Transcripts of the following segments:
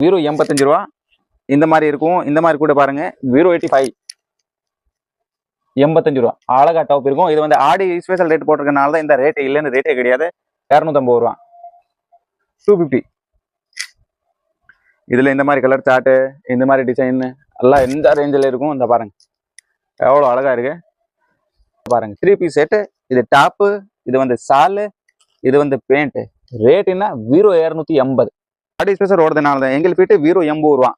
வீரோ எண்பத்தஞ்சு ரூபா. இந்த மாதிரி இருக்கும். இந்த மாதிரி கூட பாருங்க. வீரோ எயிட்டி ஃபைவ் எண்பத்தஞ்சு ரூபா. அழகா டாப் இருக்கும். இது வந்து ஆடி ஸ்பெஷல் ரேட் போட்டிருக்கனால தான் இந்த ரேட் இல்லைன்னு ரேட்டே கிடையாது. இரநூத்தம்பது ரூபா. டூ ஃபிஃப்டி இதுல இந்த மாதிரி கலர் சார்ட்டு இந்த மாதிரி டிசைன் எல்லாம் எந்த ரேஞ்சில் இருக்கும் இந்த பாருங்க. எவ்வளோ அழகா இருக்கு. பாருங்க. த்ரீ பீஸ் செட்டு இது டாப்பு இது வந்து சாலு இது வந்து பேண்ட்டு ரேட்டுன்னா வீரோ இரநூத்தி எண்பது. ஆடி ஸ்பெஷல் ஓடுறதுனால தான் எங்களுக்கு போயிட்டு வீரோ எண்பது ரூபா.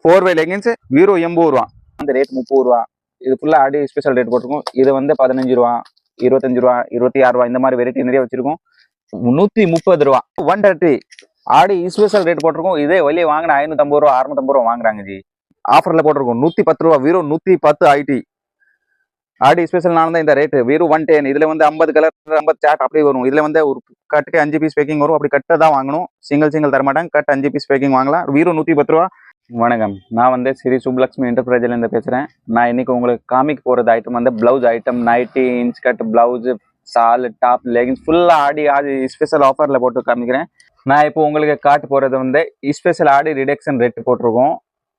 ஃபோர் வே லெகின்ஸ் வீரோ எண்பது ரூபா. அந்த ரேட் முப்பது ரூபா. இது ஃபுல்லாக ஆடி ஸ்பெஷல் ரேட் போட்டிருக்கோம். இது வந்து பதினஞ்சு ரூபா இருபத்தஞ்சு ரூபா இருபத்தி ஆறு ரூபா இந்த மாதிரி வெரைட்டி நிறைய வச்சிருக்கோம். நூற்றி முப்பது ரூபா. One thirty Aadi special rate போட்டிருக்கோம். இதே வெளியே வாங்கின ஐநூற்றம்பது ரூபா அறுநூத்தம்பது ரூபா வாங்குறாங்க ஜி. ஆஃபரில் போட்டிருக்கோம். நூற்றி பத்து ரூபா வீரோ நூற்றி பத்து ஐடி ஆடி ஸ்பெஷல்னால தான் இந்த ரேட்டு வெறும் ஒன் டென் இதில் வந்து ஐம்பது கலர் ஐம்பது சாட் அப்படியே வரும். இதுல வந்து ஒரு கட்டுக்கு அஞ்சு பீஸ் பேக்கிங் வரும். அப்படி கட்டை தான் வாங்கணும். சிங்கிள் சிங்கிள் தரமாட்டாங்க. கட் அஞ்சு பீஸ் பேக்கிங் வாங்கலாம். வீரோ நூற்றி பத்து ரூபா. வணக்கம். நான் வந்து ஸ்ரீ சுப்லக்ஷ்மி என்டர்பிரைஸ்லேருந்து பேசுகிறேன் நான் இன்னைக்கு உங்களுக்கு காமிக் போகிறது ஐட்டம் வந்து blouse item nightie inch cut blouse shawl top leggings ஃபுல்லாக ஆடி ஆடி ஸ்பெஷல் ஆஃபரில் போட்டு காமிக்கிறேன். நான் இப்போ உங்களுக்கு காட்டு போகிறது வந்து ஸ்பெஷல் ஆடி ரிடக்ஷன் ரேட்டு போட்டிருக்கோம்.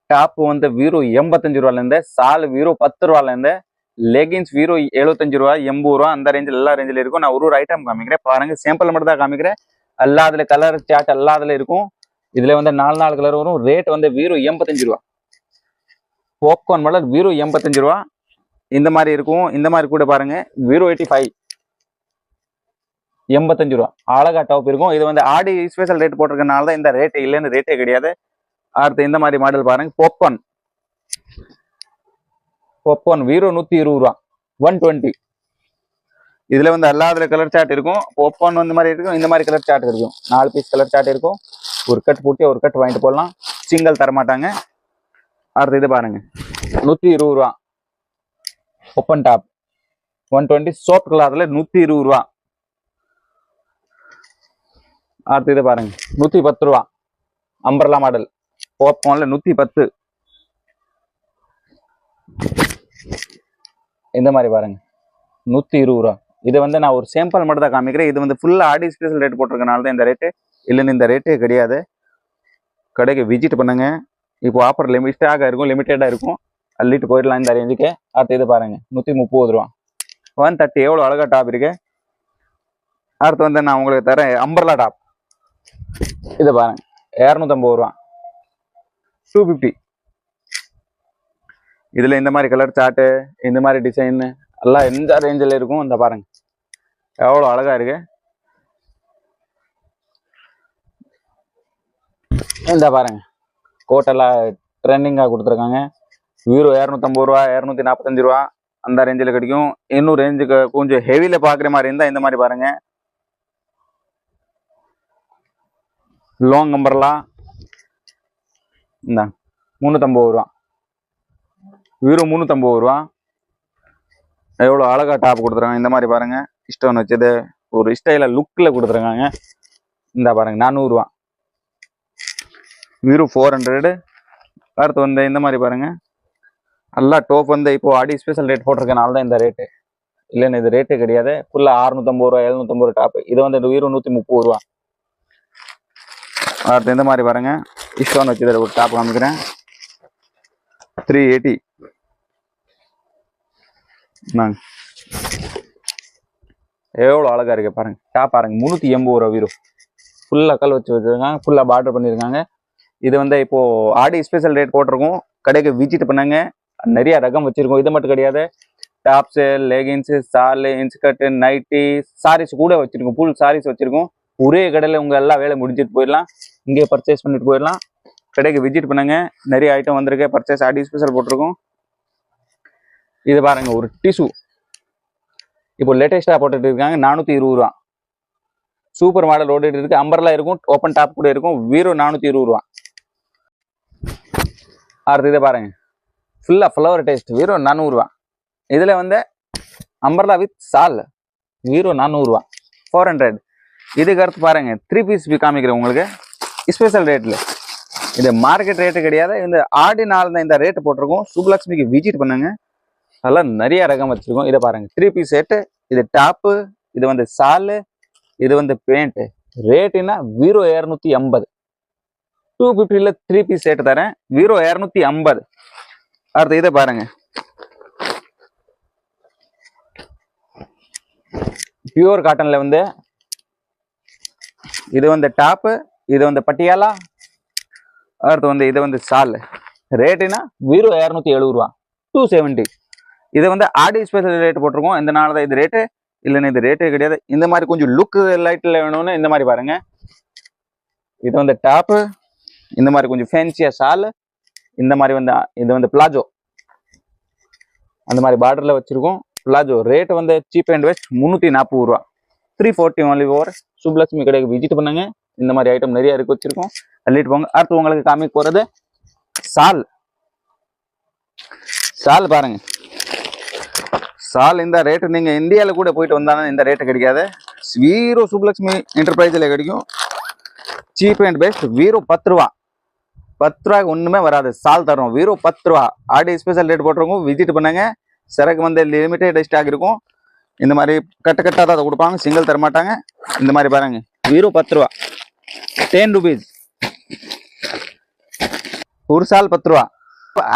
டாப் வந்து வீரோ எண்பத்தஞ்சு ரூபாலேருந்து சால் வீரோ பத்து ரூபாலேருந்து லெகின்ஸ் வீரோ எழுபத்தஞ்சு ரூபா எண்பது ரூபா அந்த ரேஞ்சில் எல்லா ரேஞ்சில் இருக்கும். நான் ஒரு ஒரு ஐட்டம் காமிக்கிறேன். பாருங்க சாம்பிள் மட்டும் தான் காமிக்கிறேன். எல்லா அதில் கலர் சாட் எல்லா அதில் இருக்கும். இதுல வந்து நாலு நாலு கலர் வரும். ரேட் வந்து வீரோ எண்பத்தஞ்சு ரூபா போப்கார்ன் மலர் வீரோ எண்பத்தஞ்சு ரூபா இந்த மாதிரி இருக்கும். இந்த மாதிரி கூட பாருங்க. வீரோ எயிட்டி ஃபைவ் எண்பத்தஞ்சு ரூபா அழகா டாப் இருக்கும். இது வந்து ஆடி ஸ்பெஷல் ரேட் போட்டிருக்கனால தான் இந்த ரேட் இல்லைன்னு ரேட்டே கிடையாது. அடுத்து இந்த மாதிரி மாடல் பாருங்க. பாப்கார்ன் ஒப்பன் வீரோ நூத்தி இருபது ரூபா. ஒன் டுவெண்ட்டி இதுல வந்து அல்லாத கலர் சார்ட் இருக்கும். ஒப்பன் வந்து மாதிரி இருக்கும். இந்த மாதிரி கலர் சார்ட் இருக்கும். நாலு பீஸ் கலர் சார்ட் இருக்கும். ஒரு கட் பூட்டி ஒரு கட் வாங்கிட்டு போடலாம். சிங்கிள் தர மாட்டாங்க. அடுத்து இது பாருங்க. நூத்தி இருபது ரூபா. Open top one twenty soap கலர்ல நூத்தி இருபது ரூபா. அடுத்து இது பாருங்க. நூத்தி பத்து ரூபா. அம்பர்லா மாடல் பாப்கார்ன்ல நூத்தி பத்து. இந்த மாதிரி பாருங்க. நூத்தி இருபது ரூபா. இது வந்து நான் ஒரு சாம்பிள் மட்டும் தான் காமிக்கிறேன். இது வந்து ஃபுல்லா ஆடி ஸ்பெஷல் ரேட் போட்டிருக்கனால தான் இந்த ரேட்டு இல்லைன்னு இந்த ரேட்டே கிடையாது. கடைக்கு விசிட் பண்ணுங்க. இப்போ ஆஃபர் லிமிட்டாக இருக்கும் லிமிட்டடாக இருக்கும். அள்ளிட்டு போயிடலாம் இந்த ரேஞ்சுக்கு அடுத்து இது பாருங்க. நூற்றி முப்பது ரூபா. ஒன் தேர்ட்டி எவ்வளோ அழகா டாப் இருக்கு. அடுத்து வந்து நான் உங்களுக்கு தரேன் அம்பர்லா டாப் இது பாருங்க. இரநூத்தம்பது ரூபா. டூ ஃபிஃப்டி இதில் இந்த மாதிரி கலர் சார்ட்டு இந்த மாதிரி டிசைனு எல்லாம் எந்த ரேஞ்சில் இருக்கும் இந்த பாருங்க. எவ்வளோ அழகாக இருக்கு. இந்த பாருங்க. கோட்டெல்லாம் ட்ரெண்டிங்காக கொடுத்துருக்காங்க. வீரோ இரநூத்தம்பது ரூபா இரநூத்தி நாற்பத்தஞ்சு ரூபா அந்த ரேஞ்சில் கிடைக்கும். இன்னும் ரேஞ்சுக்கு கொஞ்சம் ஹெவியில் பார்க்குற மாதிரி இருந்தால் இந்த மாதிரி பாருங்க. லோங் கம்பர்லாம் இந்த முந்நூற்றம்பது ரூபா. வீரோ முந்நூற்றம்பது ரூபா. எவ்வளோ அழகா டாப் கொடுத்துருக்காங்க. இந்த மாதிரி பாருங்கள் ஸ்டோன் வச்சது. ஒரு ஸ்டைலாக லுக்கில் கொடுத்துருக்காங்க. இந்த பாருங்க. நானூறுரூவா வீரோ ஃபோர் ஹண்ட்ரடு அடுத்து வந்து இந்த மாதிரி பாருங்கள் நல்லா டோப் வந்து இப்போது அடி ஸ்பெஷல் ரேட் போட்டிருக்கனால தான் இந்த ரேட்டு இல்லைன்னு இது ரேட்டே கிடையாது. ஃபுல்லாக அறுநூத்தம்பது ரூபா எழுநூத்தம்பது ரூபா டாப் இது வந்து வீரோ நூற்றி முப்பது ரூபா. அடுத்து இந்த மாதிரி பாருங்க. ஸ்டோன் வச்சு ஒரு டாப் காமிக்கிறேன். த்ரீ எயிட்டி நாங்க எவ்வளோ அழகா இருக்கு பாருங்க. டாப் பாருங்க. முந்நூற்றி எண்பது ரூபா வீரம் ஃபுல்லாக கல் வச்சு வச்சிருக்காங்க. ஃபுல்லாக பார்டர் பண்ணியிருக்காங்க இது வந்து இப்போ ஆடி ஸ்பெஷல் ரேட் போட்டிருக்கோம். கடைக்கு விசிட் பண்ணாங்க. நிறைய ரகம் வச்சிருக்கோம். இது மட்டும் கிடையாது. Tops leggings shawl inskirt nighty sarees கூட வச்சிருக்கோம். ஃபுல் சாரீஸ் வச்சிருக்கோம். ஒரே கடையில் உங்கள் எல்லா வேலை முடிஞ்சிட்டு போயிடலாம். இங்கே பர்ச்சேஸ் பண்ணிட்டு போயிடலாம். கடைக்கு விசிட் பண்ணாங்க. நிறைய ஐட்டம் வந்திருக்கு. பர்ச்சேஸ் ஆடி ஸ்பெஷல் போட்டிருக்கோம். இது பாருங்க ஒரு டிஷ்யூ இப்போ லேட்டஸ்ட்டாக போட்டுட்டு இருக்காங்க நானூற்றி இருபது ரூபா. சூப்பர் மாடல் ஓடிட்டு இருக்கு அம்பர்லா இருக்கும் ஓப்பன் டாப் கூட இருக்கும் வீரோ நானூற்றி இருபது ரூபா. அடுத்து இதை பாருங்க. ஃபுல்லாக ஃப்ளவர் டேஸ்ட் வீரோ நானூறுரூவா இதில் வந்து அம்பர்லா வித் சால் வீரோ நானூறுரூவா ஃபோர் ஹண்ட்ரட் இதுக்கு அடுத்து பாருங்க த்ரீ பீஸ் காமிக்கிறேன் உங்களுக்கு. ஸ்பெஷல் ரேட்டில் இது மார்க்கெட் ரேட்டு கிடையாது. இந்த ஆடி நாள் தான் இந்த ரேட்டு போட்டிருக்கோம். சுப்லக்ஷ்மிக்கு விசிட் பண்ணுங்க. அதெல்லாம் நிறைய ரகம் வச்சிருக்கோம். இதை பாருங்க. த்ரீ பீஸ் செட்டு இது டாப்பு இது வந்து சாலு இது வந்து பேண்ட்டு ரேட்டுனா வீரோ இரநூத்தி ஐம்பது டூ ஃபிஃப்டியில் த்ரீ பீஸ் செட் தரேன். வீரோ இரநூத்தி ஐம்பது அடுத்து இதை பாருங்க. பியூர் காட்டனில் வந்து இது வந்து டாப்பு இது வந்து பட்டியாலா? அடுத்து வந்து இது வந்து சால் ரேட்டுனா வீரோ இரநூத்தி எழுபது ரூபா. டூ செவன்ட்டி இது வந்து ஆடி ஸ்பெஷல் ரேட் போட்டிருக்கோம். இந்த நாள் தான் இது ரேட்டு இல்லைன்னா இது ரேட்டே கிடையாது. இந்த மாதிரி கொஞ்சம் லுக்கு லைட்டில் வேணும்னு இந்த மாதிரி பாருங்க. இது வந்து டாப்பு இந்த மாதிரி கொஞ்சம் ஃபேன்சியாக ஷால் இந்த மாதிரி வந்து இது வந்து பிளாஜோ அந்த மாதிரி பார்டரில் வச்சுருக்கோம். பிளாஜோ ரேட் வந்து சீப் அண்ட் வெஸ்ட் முந்நூற்றி நாற்பது ரூபா. Three forty only over Subhalakshmi கடைக்கு விசிட் பண்ணுங்க. இந்த மாதிரி ஐட்டம் நிறைய இருக்கு வச்சிருக்கோம். அள்ளிட்டு போங்க. அடுத்து உங்களுக்கு காமிக்க போகிறது சால் சால் பாருங்க. சால் இந்த ரேட்டு நீங்கள் இந்தியாவில் கூட போயிட்டு வந்தாலும் இந்த ரேட்டு கிடைக்காது. வீரோ சுப்லக்ஷ்மி என்டர்பிரைஸில் கிடைக்கும். சீப் அண்ட் பெஸ்ட் வீரோ பத்து ரூபா. பத்து ரூபாய்க்கு ஒன்றுமே வராது. சால் தரோம் வீரோ பத்து ரூபா. ஆடி ஸ்பெஷல் ரேட் போட்டிருக்கோம். விசிட் பண்ணுங்க. சரக்கு வந்து லிமிட்டட் ஸ்டாக் இருக்கும். இந்த மாதிரி கட்டு கட்டாக தான் அதை கொடுப்பாங்க. சிங்கிள் தர மாட்டாங்க. இந்த மாதிரி பாருங்க. வீரோ பத்து ரூபா. டென் ருபீஸ் ஒரு சால் பத்து ரூபா.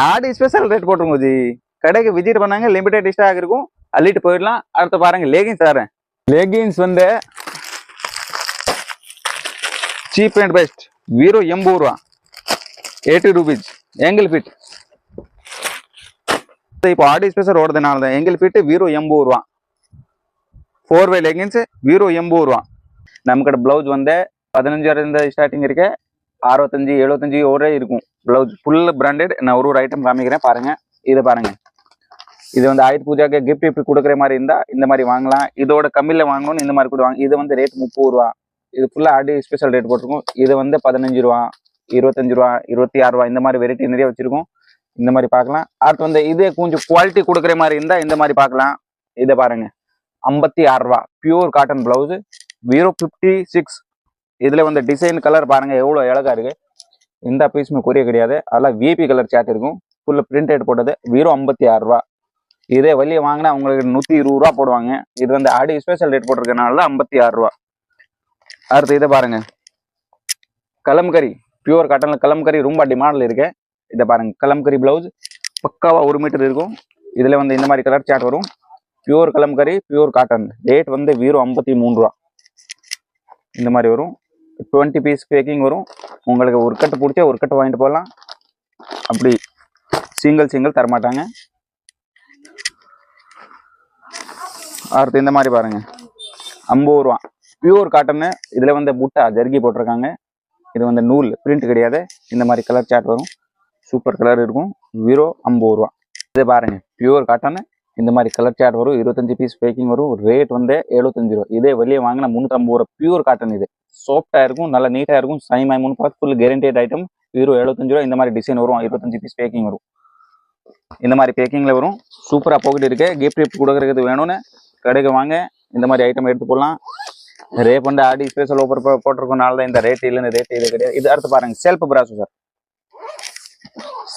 ஆடி ஸ்பெஷல் ரேட் போட்டிருக்கோம் ஜி. கடைக்கு விசிட் பண்ணாங்க லிமிடெட் ஸ்டாக் இருக்கும் அள்ளிட்டு போயிடலாம். அடுத்து பாருங்க லெகின்ஸ் தரேன் லேகின்ஸ் வந்து சீப் அண்ட் பெஸ்ட் வீரோ எண்பது ரூபா. எயிட்டி ருபீஸ் எங்கிள் ஃபிட் இப்போ ஆடி ஸ்பெஷல் ஓடுறதுனால தான் எங்கிள் ஃபிட்டு வீரோ எண்பது ரூபா. ஃபோர் வே லெகின்ஸ் வீரோ எண்பது ரூபா. நம்ம கடை ப்ளவுஸ் வந்து பதினஞ்சு ஸ்டார்டிங் இருக்கு. அறுபத்தஞ்சு எழுபத்தஞ்சு ஒரே இருக்கும். ப்ளவுஸ் ஃபுல் பிராண்டட் நான் ஒரு ஒரு ஐட்டம் காமிக்கிறேன் பாருங்கள் இதை பாருங்கள் இது வந்து ஆயுத பூஜாக்கு கிஃப்ட் இப்படி கொடுக்குற மாதிரி இருந்தா இந்த மாதிரி வாங்கலாம். இதோட கம்மியில் வாங்கணும்னு இந்த மாதிரி கூட வாங்க இது வந்து ரேட் முப்பது ரூபா. இது ஃபுல்லாக ஆடி ஸ்பெஷல் ரேட் போட்டிருக்கோம். இது வந்து பதினஞ்சு ரூபா இருபத்தஞ்சு ரூபா இருபத்தி ஆறு ரூபா இந்த மாதிரி வெரைட்டி நிறைய வச்சிருக்கோம். இந்த மாதிரி பார்க்கலாம். அடுத்து வந்து இதே கொஞ்சம் குவாலிட்டி கொடுக்குற மாதிரி இருந்தா இந்த மாதிரி பார்க்கலாம். இதை பாருங்க. ஐம்பத்தி ஆறு ரூபா. Pure cotton blouse zero fifty six இதுல வந்து டிசைன் கலர் பாருங்க எவ்வளவு அழகா இருக்கு. இந்த பீஸுமே குறைய கிடையாது. அதெல்லாம் விபி கலர் சேட் இருக்கும். ஃபுல்லு பிரிண்டட் போட்டது வீரோ ஐம்பத்தி ஆறு ரூபா. இதே வெளியே வாங்கினா உங்களுக்கு நூத்தி இருபது ரூபா போடுவாங்க. இது வந்து ஆடி ஸ்பெஷல் ரேட் போட்டிருக்கனால ஐம்பத்தி ஆறு ரூபா. அடுத்து இதை பாருங்க. கலம்கரி பியூர் காட்டன்ல கலம்கரி ரொம்ப டிமாண்டில் இருக்கு. இதை பாருங்க. கலம்கரி பிளவுஸ் பக்காவா ஒரு மீட்டர் இருக்கும். இதுல வந்து இந்த மாதிரி கலர் சாட் வரும். Pure Kalamkari pure cotton rate வந்து வீரோ ஐம்பத்தி மூணு ரூபா. இந்த மாதிரி வரும். டுவெண்ட்டி பீஸ் பேக்கிங் வரும். உங்களுக்கு ஒரு கட்டு பிடிச்சா ஒரு கட்டு வாங்கிட்டு போகலாம். அப்படி சிங்கிள் சிங்கிள் தரமாட்டாங்க. அடுத்து இந்த மாதிரி பாருங்க. ஐம்பது ரூபா. பியூர் காட்டனு இதுல வந்து புட்டா ஜர்கி போட்டிருக்காங்க. இது வந்து நூல் பிரிண்ட் கிடையாது. இந்த மாதிரி கலர் சாட் வரும். சூப்பர் கலர் இருக்கும். வீரோ ஐம்பது ரூபா. இது பாருங்க பியூர் காட்டன் இந்த மாதிரி கலர் சாட் வரும். இருபத்தஞ்சு பீஸ் பேக்கிங் வரும். ரேட் வந்து எழுபத்தஞ்சு ரூபா. இதே வெளியே வாங்கினா முந்நூற்றம்பது ரூபா. பியூர் காட்டன் இது. சாஃப்டாக இருக்கும் நல்லா நீட்டாக இருக்கும். சைமாய் மை மூணு பார்த்து ஃபுல் கேரண்டட் ஐட்டம் வீரோ எழுபத்தஞ்சு ரூபா. இந்த மாதிரி டிசைன் வரும். இருபத்தஞ்சு பீஸ் பேக்கிங் வரும். இந்த மாதிரி பேக்கிங்கில் வரும். சூப்பராக போக்கிட்டு இருக்குது கிஃப்ட் கிஃப்ட் கொடுக்கறது வேணும்னு கடைக்கு வாங்க. இந்த மாதிரி ஐட்டம் எடுத்து போடலாம். ரேப் வந்து ஆடி ஸ்பெஷல் ஓப்பர் போட்டிருக்கனால தான் இந்த ரேட் இல்லைன்னு ரேட் இது கிடையாது. இது அடுத்து பாருங்க. Self brasso sir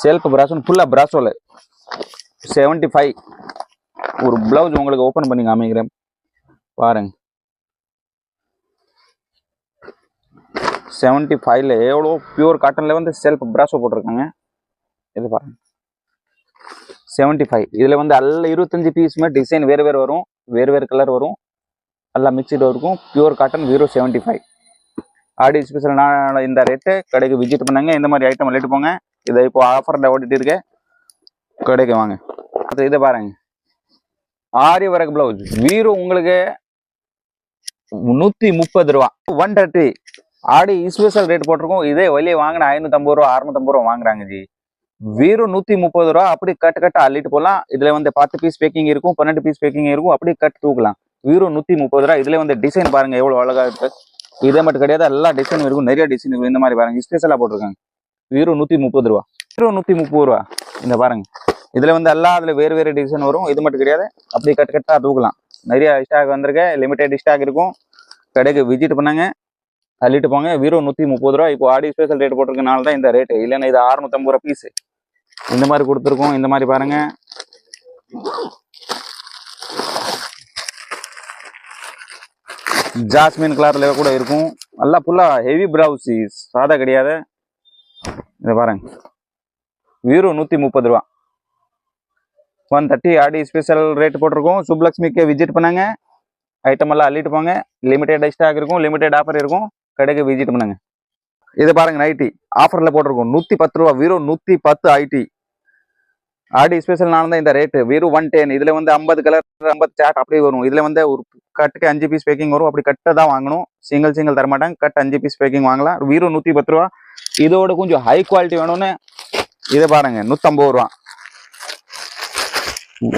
self brasso ஃபுல்லாக பிராசோல செவன்ட்டி ஃபைவ் ஒரு ப்ளவுஸ் உங்களுக்கு ஓப்பன் பண்ணி காமிக்கிறேன். பாருங்க. செவன்ட்டி ஃபைவ்ல எவ்வளோ பியூர் காட்டனில் வந்து செல்ஃப் பிராசோ போட்டிருக்காங்க. இது பாருங்க. செவன்ட்டி ஃபைவ் இதில் வந்து எல்லா இருபத்தஞ்சு பீஸுமே டிசைன் வேறு வேறு வரும் வேறு வேறு கலர் வரும். எல்லாம் மிக்சடு இருக்கும். Pure cotton zero seventy five Aadi special நான் இந்த ரேட்டு கடைக்கு விசிட் பண்ணாங்க. இந்த மாதிரி ஐட்டம் விளையாட்டு போங்க. இதை இப்போ ஆஃபரில் ஓட்டிட்டு இருக்கு கடைக்கு வாங்க. அது இதை பாருங்க. ஆரி வரகு பிளவுஸ் வீரோ உங்களுக்கு நூத்தி முப்பது ரூபா. One thirty Aadi special rate போட்டிருக்கோம். இதே வெளியே வாங்கின ஐநூற்றம்பது ரூபா அறுநூத்தம்பது ரூபா வாங்குறாங்க ஜி. வெறும் நூத்தி முப்பது ரூபா அப்படி கட்டு கட்டு அள்ளிட்டு போகலாம் இதுல வந்து பத்து பீஸ் பேக்கிங் இருக்கும் பன்னெண்டு பீஸ் பேக்கிங் இருக்கும் அப்படி கட் தூக்கலாம். வீரோ நூத்தி முப்பது ரூபா. இதுல வந்து டிசைன் பாருங்க எவ்வளவு அழகா இருக்கு. இதே மட்டும் கிடையாது எல்லா டிசைனும் இருக்கும் நிறைய டிசைன் இருக்கும். இந்த மாதிரி பாருங்க ஸ்பெஷலா போட்டிருக்காங்க. வீரோ நூத்தி முப்பது ரூபா. வீரோ நூத்தி முப்பது ரூபா. இந்த பாருங்க. இதுல வந்து எல்லா அதுல வேறு வேறு டிசைன் வரும். இது மட்டும் கிடையாது அப்படி கட்டு கட்டா தூக்கலாம். நிறைய ஸ்டாக் வந்திருக்கு லிமிடெட் ஸ்டாக் இருக்கும். கடைக்கு விசிட் பண்ணாங்க அள்ளிட்டு போங்க. வீரோ நூத்தி முப்பது ரூபா. இப்போ ஆடி ஸ்பெஷல் ரேட் போட்டிருக்கனால தான் இந்த ரேட் இல்லைன்னா இது அறுநூத்தம்பது ரூபா பீஸ் இந்த மாதிரி கொடுத்துருக்கோம் இந்த மாதிரி பாருங்க. ஜாஸ்மின் கலர்ல கூட இருக்கும். நல்லா ஃபுல்லா ஹெவி பிளவுஸ் சாதா கிடையாது. இதை பாருங்க. வீரோ நூற்றி முப்பது ரூபா. One thirty Aadi special rate போட்டிருக்கோம். சுப்லக்ஷ்மிக்கு விசிட் பண்ணாங்க. ஐட்டம் எல்லாம் அள்ளிட்டு போங்க. லிமிடெட் ஸ்டாக் இருக்கும் லிமிடெட் ஆஃபர் இருக்கும். கடைக்கு விசிட் பண்ணுங்க. இது பாருங்க நைட்டி ஆஃபர்ல போட்டிருக்கோம். நூற்றி பத்து ரூபா வீரோ நூற்றி பத்து ஐடி ஆடி ஸ்பெஷல் தான் இந்த ரேட்டு வெறும் ஒன் டென் இதுல வந்து ஐம்பது கலர் ஐம்பது சாட் அப்படியே வரும். இதுல வந்து ஒரு கட்டுக்கு அஞ்சு பீஸ் பேக்கிங் வரும். அப்படி கட்டை தான் வாங்கணும். சிங்கிள் சிங்கிள் தரமாட்டாங்க. கட் அஞ்சு பீஸ் பேக்கிங் வாங்கலாம். வீரோ நூற்றி பத்து ரூபா. இதோட கொஞ்சம் ஹை குவாலிட்டி வேணும்னு இதை பாருங்க நூற்றம்பது ரூபா.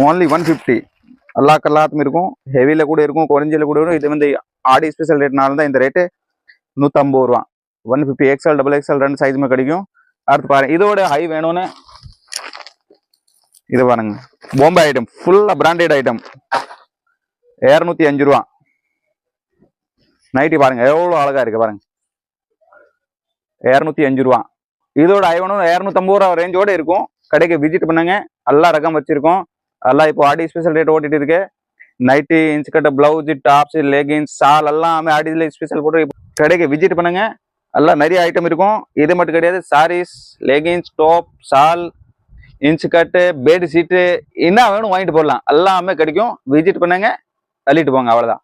ஓன்லி ஒன் ஃபிஃப்டி எல்லா கல்லாத்தும் இருக்கும். ஹெவியில் கூட இருக்கும் குறைஞ்சில கூட இருக்கும். இது வந்து ஆடி ஸ்பெஷல் ரேட்னால தான் இந்த ரேட்டு நூற்றம்பது ரூபா. One fifty XL double XL ரெண்டு சைஸுமே கிடைக்கும். அடுத்து பாருங்க இதோட ஹை வேணும்னு இது பாருங்க. பொம்பை ஐட்டம் ஃபுல்லாக பிராண்டட் ஐட்டம் இரநூத்தி அஞ்சு ரூபா. நைட்டி பாருங்க எவ்வளோ அழகா இருக்கு பாருங்க. இரநூத்தி அஞ்சு ரூபா. இதோட ஐவனும் இரநூத்தம்பது ரூபா ரேஞ்சோட இருக்கும். கடைக்கு விசிட் பண்ணுங்க. எல்லா ரகம் வச்சிருக்கோம். எல்லாம் இப்போ ஆடி ஸ்பெஷல் ரேட் ஓட்டிட்டு இருக்கு. Nightie inch blouse blouse tops leggings shawl எல்லாமே ஆடியில் ஸ்பெஷல் போட்டு கடைக்கு விசிட் பண்ணுங்க. எல்லாம் நிறைய ஐட்டம் இருக்கும். இது மட்டும் கிடையாது. Sarees leggings top shawl inch cut bed sheet என்ன வேணும் வாங்கிட்டு போடலாம் எல்லாமே கிடைக்கும். விசிட் பண்ணுங்க. தள்ளிட்டு போங்க. அவ்வளோதான்